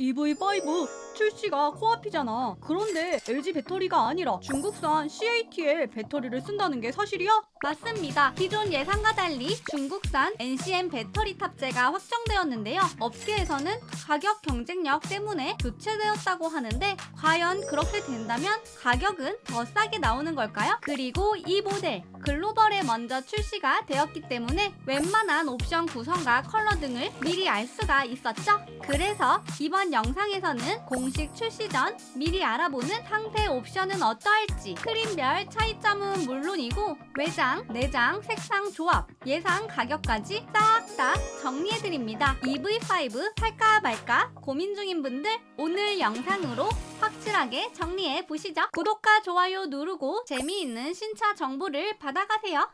EV5 출시가 코앞이잖아. 그런데 LG 배터리가 아니라 중국산 CATL 배터리를 쓴다는 게 사실이야? 맞습니다. 기존 예상과 달리 중국산 NCM 배터리 탑재가 확정되었는데요. 업계에서는 가격 경쟁력 때문에 교체되었다고 하는데 과연 그렇게 된다면 가격은 더 싸게 나오는 걸까요? 그리고 이 모델 글로벌에 먼저 출시가 되었기 때문에 웬만한 옵션 구성과 컬러 등을 미리 알 수가 있었죠. 그래서 이번 영상에서는 공식 출시 전 미리 알아보는 상태 옵션은 어떠할지 크림별 차이점은 물론이고 외장, 내장, 색상 조합, 예상 가격까지 싹다 정리해드립니다. EV5 살까 말까 고민 중인 분들 오늘 영상으로 확실하게 정리해 보시죠. 구독과 좋아요 누르고 재미있는 신차 정보를 받아가세요.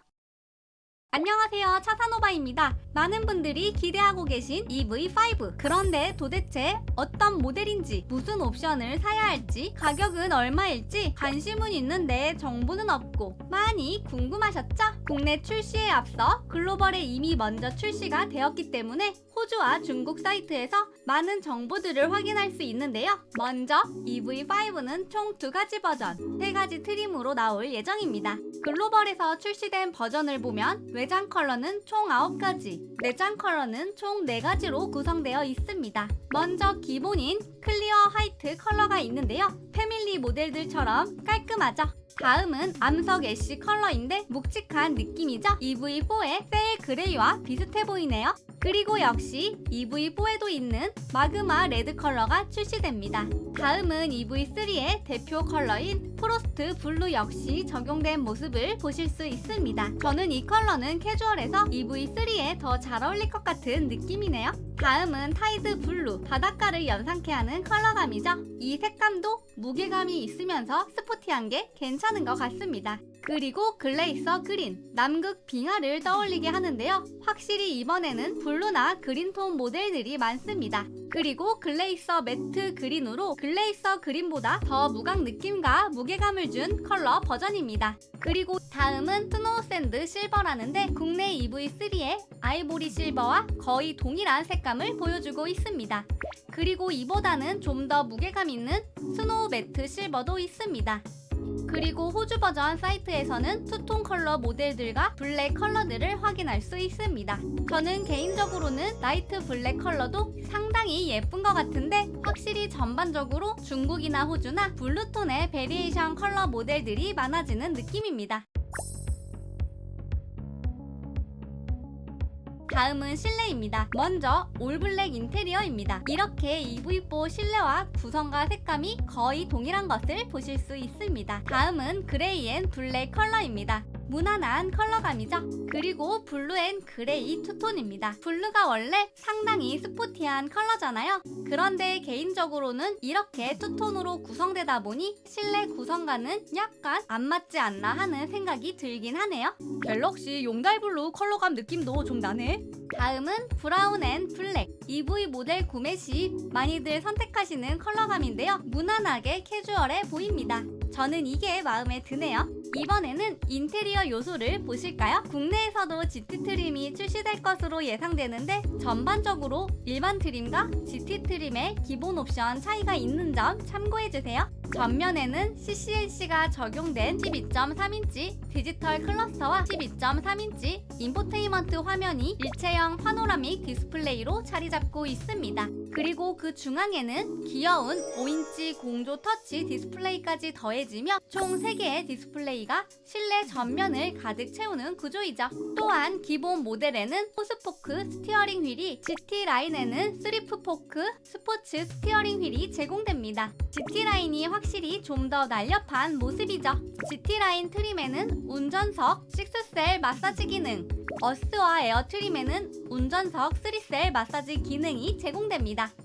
안녕하세요. 차산오바입니다. 많은 분들이 기대하고 계신 EV5. 그런데 도대체 어떤 모델인지, 무슨 옵션을 사야 할지, 가격은 얼마일지 관심은 있는데 정보는 없고 많이 궁금하셨죠? 국내 출시에 앞서 글로벌에 이미 먼저 출시가 되었기 때문에 호주와 중국 사이트에서 많은 정보들을 확인할 수 있는데요. 먼저 EV5는 총 두 가지 버전, 세 가지 트림으로 나올 예정입니다. 글로벌에서 출시된 버전을 보면 외장 컬러는 총 9가지, 내장 컬러는 총 4가지로 구성되어 있습니다. 먼저 기본인 클리어 화이트 컬러가 있는데요. 패밀리 모델들처럼 깔끔하죠. 다음은 암석 애쉬 컬러인데 묵직한 느낌이죠. EV4의 셀 그레이와 비슷해 보이네요. 그리고 역시 EV4에도 있는 마그마 레드 컬러가 출시됩니다. 다음은 EV3의 대표 컬러인 프로스트 블루 역시 적용된 모습을 보실 수 있습니다. 저는 이 컬러는 캐주얼해서 EV3에 더 잘 어울릴 것 같은 느낌이네요. 다음은 타이드 블루, 바닷가를 연상케 하는 컬러감이죠. 이 색감도 무게감이 있으면서 스포티한 게 괜찮은 것 같습니다. 그리고 글레이서 그린, 남극 빙하를 떠올리게 하는데요. 확실히 이번에는 블루나 그린톤 모델들이 많습니다. 그리고 글레이서 매트 그린으로 글레이서 그린보다 더 무광 느낌과 무게감을 준 컬러 버전입니다. 그리고 다음은 스노우 샌드 실버라는데 국내 EV3의 아이보리 실버와 거의 동일한 색감을 보여주고 있습니다. 그리고 이보다는 좀 더 무게감 있는 스노우 매트 실버도 있습니다. 그리고 호주 버전 사이트에서는 투톤 컬러 모델들과 블랙 컬러들을 확인할 수 있습니다. 저는 개인적으로는 라이트 블랙 컬러도 상당히 예쁜 것 같은데 확실히 전반적으로 중국이나 호주나 블루톤의 베리에이션 컬러 모델들이 많아지는 느낌입니다. 다음은 실내입니다. 먼저 올블랙 인테리어입니다. 이렇게 EV4 실내와 구성과 색감이 거의 동일한 것을 보실 수 있습니다. 다음은 그레이 앤 블랙 컬러입니다. 무난한 컬러감이죠. 그리고 블루 앤 그레이 투톤입니다. 블루가 원래 상당히 스포티한 컬러잖아요. 그런데 개인적으로는 이렇게 투톤으로 구성되다 보니 실내 구성과는 약간 안 맞지 않나 하는 생각이 들긴 하네요. 갤럭시 용달블루 컬러감 느낌도 좀 나네. 다음은 브라운 앤 블랙 EV 모델 구매 시 많이들 선택하시는 컬러감인데요 무난하게 캐주얼해 보입니다 저는 이게 마음에 드네요 이번에는 인테리어 요소를 보실까요? 국내에서도 GT 트림이 출시될 것으로 예상되는데 전반적으로 일반 트림과 GT 트림의 기본 옵션 차이가 있는 점 참고해주세요 전면에는 CCNC가 적용된 12.3인치 디지털 클러스터와 12.3인치 인포테인먼트 화면이 일체형 파노라믹 디스플레이로 자리 잡고 있습니다. 그리고 그 중앙에는 귀여운 5인치 공조 터치 디스플레이까지 더해지며 총 3개의 디스플레이가 실내 전면을 가득 채우는 구조이죠. 또한 기본 모델에는 포스포크 스티어링 휠이 GT 라인에는 스리프 포크 스포츠 스티어링 휠이 제공됩니다. GT 라인이 확실히 좀 더 날렵한 모습이죠. GT 라인 트림에는 운전석 6셀 마사지 기능, 어스와 에어 트림에는 운전석 3셀 마사지 기능이 제공됩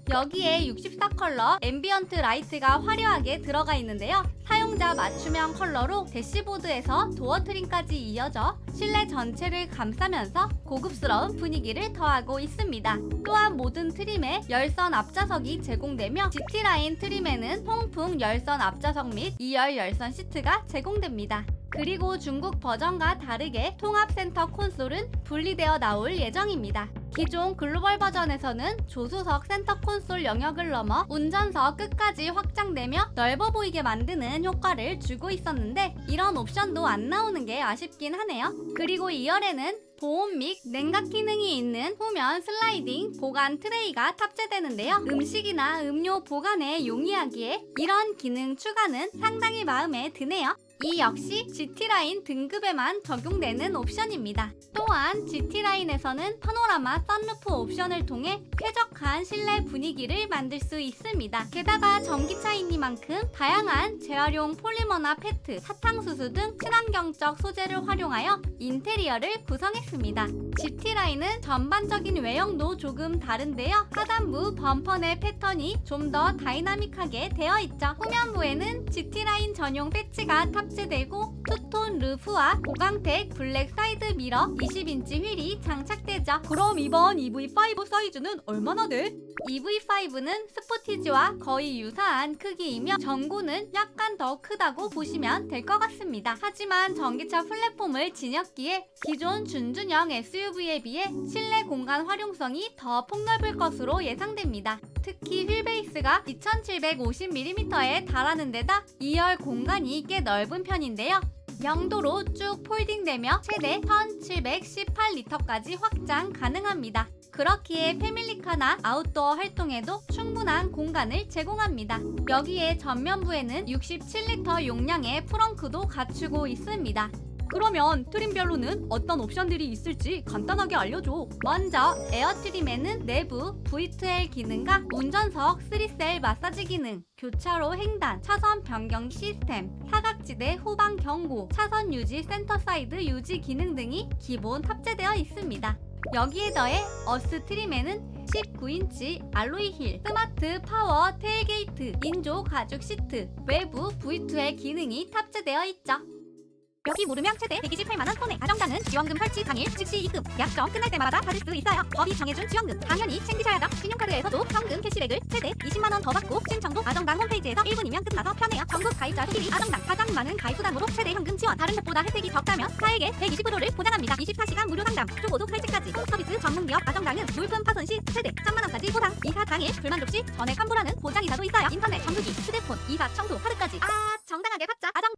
여기에 64컬러 앰비언트 라이트가 화려하게 들어가 있는데요. 사용자 맞춤형 컬러로 대시보드에서 도어 트림까지 이어져 실내 전체를 감싸면서 고급스러운 분위기를 더하고 있습니다. 또한 모든 트림에 열선 앞좌석이 제공되며 GT라인 트림에는 통풍 열선 앞좌석 및 2열 열선 시트가 제공됩니다. 그리고 중국 버전과 다르게 통합센터 콘솔은 분리되어 나올 예정입니다. 기존 글로벌 버전에서는 조수석 센터 콘솔 영역을 넘어 운전석 끝까지 확장되며 넓어 보이게 만드는 효과를 주고 있었는데 이런 옵션도 안 나오는 게 아쉽긴 하네요. 그리고 2열에는 보온 및 냉각 기능이 있는 후면 슬라이딩 보관 트레이가 탑재되는데요. 음식이나 음료 보관에 용이하기에 이런 기능 추가는 상당히 마음에 드네요. 이 역시 GT라인 등급에만 적용되는 옵션입니다. 또한 GT라인에서는 파노라마 썬루프 옵션을 통해 쾌적한 실내 분위기를 만들 수 있습니다. 게다가 전기차이니만큼 다양한 재활용 폴리머나 페트, 사탕수수 등 친환경적 소재를 활용하여 인테리어를 구성했습니다. GT라인은 전반적인 외형도 조금 다른데요. 하단부 범퍼 내 패턴이 좀 더 다이나믹하게 되어 있죠. 후면부에는 GT라인 전용 배치가 탑 재되고 투톤 루프와 고광택 블랙 사이드 미러 20인치 휠이 장착되죠. 그럼 이번 EV5 사이즈는 얼마나 돼? EV5는 스포티지와 거의 유사한 크기이며 전고는 약간 더 크다고 보시면 될 것 같습니다. 하지만 전기차 플랫폼을 지녔기에 기존 준준형 SUV에 비해 실내 공간 활용성이 더 폭넓을 것으로 예상됩니다. 특히 휠 베이스가 2750mm에 달하는 데다 2열 공간이 꽤 넓은 편인데요. 영도로 쭉 폴딩되며 최대 1718리터까지 확장 가능합니다. 그렇기에 패밀리카나 아웃도어 활동에도 충분한 공간을 제공합니다. 여기에 전면부에는 67리터 용량의 프렁크도 갖추고 있습니다. 그러면 트림별로는 어떤 옵션들이 있을지 간단하게 알려줘. 먼저 에어 트림에는 내부 V2L 기능과 운전석 3셀 마사지 기능, 교차로 횡단, 차선 변경 시스템, 사각지대 후방 경고, 차선 유지 센터 사이드 유지 기능 등이 기본 탑재되어 있습니다. 여기에 더해 어스 트림에는 19인치 알로이 힐, 스마트 파워 테일게이트, 인조 가죽 시트, 외부 V2L 기능이 탑재되어 있죠. 여기 모르면 최대 128만원 손해. 가정당은 지원금 설치 당일 즉시 입금. 약정 끝날 때마다 받을 수 있어요. 법이 정해준 지원금. 당연히 챙기셔야죠. 신용카드에서도 현금 캐시백을 최대 20만원 더 받고 신청도 아정당 홈페이지에서 1분이면 끝나서 편해요. 전국 가입자 수길이 아정당. 가장 많은 가입 수당으로 최대 현금 지원. 다른 곳보다 혜택이 적다면 사에게 120%를 보장합니다. 24시간 무료 상담. 초보도 칼집까지. 서비스 전문기업 아정당은 물품 파손 시 최대 3만원까지 보상. 이사 당일 불만족 시 전액 환불하는 보장이사도 있어요. 인터넷 전기기 휴대폰 이사 청소 카드까지. 아 정당하게 받자. 아정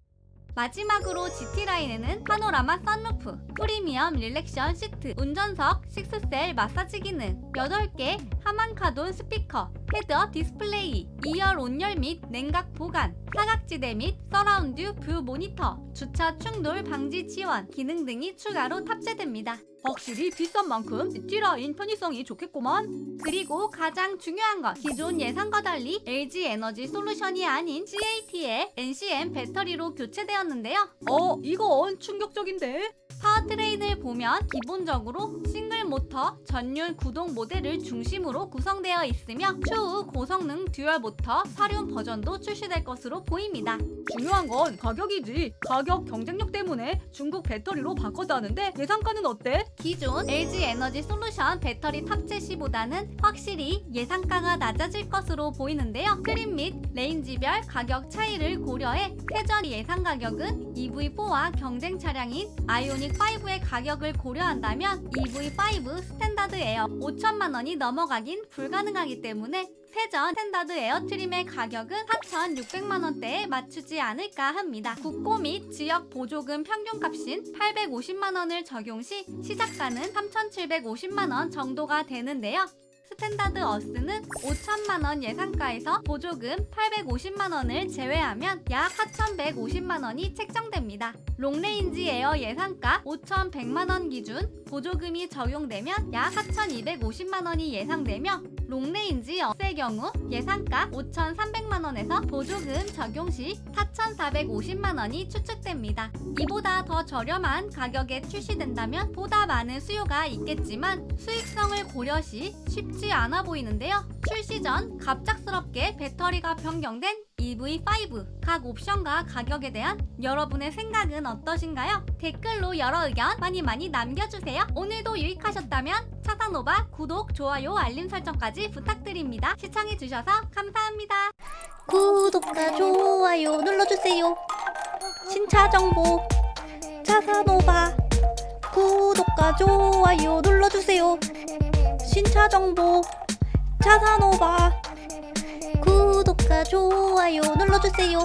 마지막으로 GT라인에는 파노라마 썬루프, 프리미엄 릴렉션 시트, 운전석, 식스셀 마사지 기능, 8개 하만카돈 스피커, 헤드업 디스플레이, 2열 온열 및 냉각 보관, 사각지대 및 서라운드 뷰 모니터, 주차 충돌 방지 지원 기능 등이 추가로 탑재됩니다. 확실히 비싼 만큼 T라인 편의성이 좋겠구만. 그리고 가장 중요한 건 기존 예상과 달리 LG 에너지 솔루션이 아닌 CAT의 NCM 배터리로 교체되었는데요. 어, 이건 충격적인데? 파워트레인을 보면 기본적으로 싱글 모터 전륜 구동 모델을 중심으로 구성되어 있으며 추후 고성능 듀얼 모터 사륜 버전도 출시될 것으로 보입니다. 중요한 건 가격이지. 가격 경쟁력 때문에 중국 배터리로 바꿨다는데 예상가는 어때? 기존 LG 에너지 솔루션 배터리 탑재 시보다는 확실히 예상가가 낮아질 것으로 보이는데요. 트림 및 레인지별 가격 차이를 고려해 세전 예상 가격은 EV4와 경쟁 차량인 아이오닉 5의 가격을 고려한다면 EV5 스탠다드 에어 5천만 원이 넘어가긴 불가능하기 때문에 세전 스탠다드 에어 트림의 가격은 4,600만 원대에 맞추지 않을까 합니다. 국고 및 지역 보조금 평균값인 850만 원을 적용 시 시작가는 3,750만 원 정도가 되는데요. 스탠다드 어스는 5천만 원 예상가에서 보조금 850만 원을 제외하면 약 4,150만 원이 책정됩니다. 롱레인지 에어 예상가 5,100만 원 기준 보조금이 적용되면 약 4,250만 원이 예상되며 롱레인지 어스의 경우 예상가 5,300만 원에서 보조금 적용 시 4,450만 원이 추측됩니다. 이보다 더 저렴한 가격에 출시된다면 보다 많은 수요가 있겠지만 수익성을 고려 시 쉽지 않아 보이는데요. 출시 전 갑작스럽게 배터리가 변경된 EV5 각 옵션과 가격에 대한 여러분의 생각은 어떠신가요? 댓글로 여러 의견 많이 많이 남겨주세요. 오늘도 유익하셨다면 차상노바 구독, 좋아요, 알림 설정까지 부탁드립니다. 시청해주셔서 감사합니다. 구독과 좋아요 눌러주세요. 신차 정보 차사노바 구독과 좋아요 눌러주세요. 신차 정보 차산오바 좋아요 눌러주세요